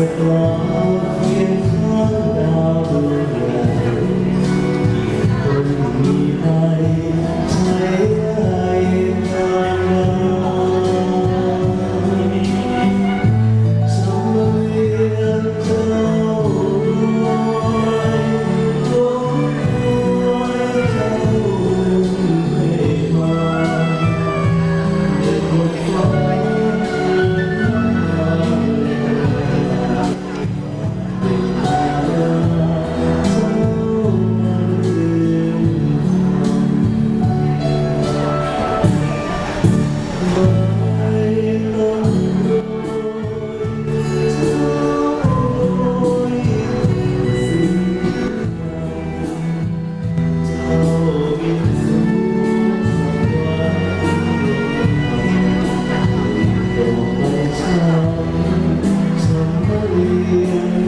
with love. You.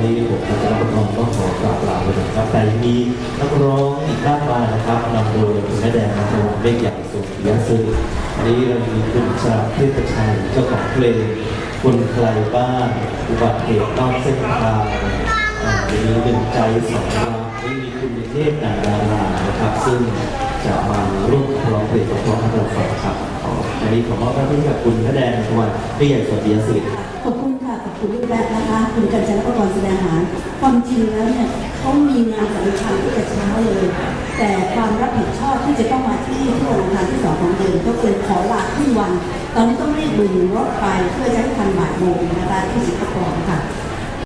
และคณะกรรมการต้องขอกราบลาไปก่อนครับ แต่ยังมีนักร้องอีกมากมายนะครับนำโดยคุณแม่แดงนะครับเล็กใหญ่สุดยะซึ่งอันนี้เรามีคุณชาเทพชัยเจ้าของเพลงคนใครบ้านอุบัติเหตุนอกเส้นทางอ่ามีหนึ่งใจสองรักนี่มีคุณเทพนาดารานะครับ ซึ่งจะมาร่วมร้องเพลงของพร้อมให้เราฟังครับอันนี้ขอมอบหน้าที่กับคุณแม่แดงนะครับพี่ใหญ่สวัสดีสิริขอบคุณค่ะขอบ คุณลูกแรกนะคะคุณกัญจนประกรณ์แสดงหารความจริงแล้วเนี่ยเขามีงานสำคัญที่จะเช้าเลย แต่ความรับผิดชอบที่จะต้องมาที่ที่วันงานที่สองของเดือนก็เป็นขอลาขึ้นวัน ตอนนี้ต้องรีบบึงรถไปเพื่อจะให้ทันบ่ายโมงนะคะที่สิงคโปร์ค่ะ